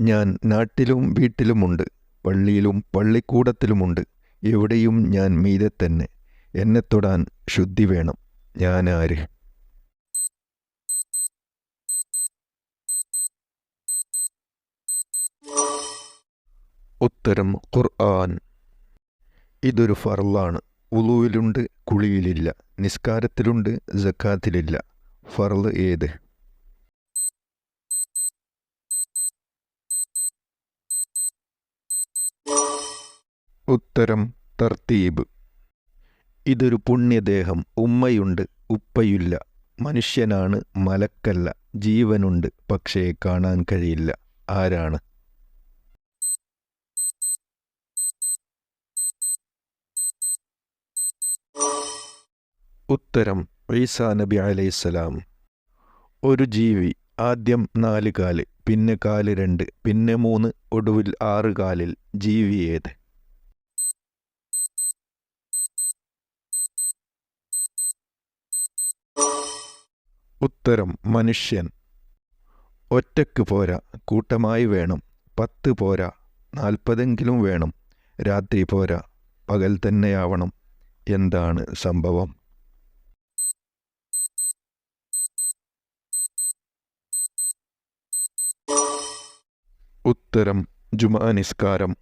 ഞാൻ നാട്ടിലും വീട്ടിലുമുണ്ട് പള്ളിയിലും പള്ളിക്കൂടത്തിലുമുണ്ട്. എവിടെയും ഞാൻ മീതെ തന്നെ. എന്നെ തൊടാൻ ശുദ്ധി വേണം. ഞാനാര് ഉത്തരം ഖുർആൻ. ഇതൊരു ഫർളാണ്. ഉളുവിലുണ്ട് കുളിയിലില്ല. നിസ്കാരത്തിലുണ്ട് ജക്കാത്തിലില്ല ഫർൾ ഏത്? ഉത്തരം തർത്തീബ്. ഇതൊരു പുണ്യദേഹം ഉമ്മയുണ്ട് ഉപ്പയില്ല. മനുഷ്യനാണ് മലക്കല്ല ജീവനുണ്ട് പക്ഷേ കാണാൻ കഴിയില്ല. ആരാണ്? ഉത്തരം ഈസാ നബി അലൈസലാം ഒരു ജീവി ആദ്യം നാല് കാൽ പിന്നെ കാൽ രണ്ട് പിന്നെ മൂന്ന് ഒടുവിൽ ആറ് കാലിൽ. ജീവി ഏത് ഉത്തരം മനുഷ്യൻ. ഒറ്റയ്ക്ക് പോരാ കൂട്ടമായി വേണം. പത്ത് പോരാ നാൽപ്പതെങ്കിലും വേണം. രാത്രി പോരാ പകൽ തന്നെയാവണം. എന്താണ് സംഭവം? ഉത്തരം ജുമാ നിസ്കാരം.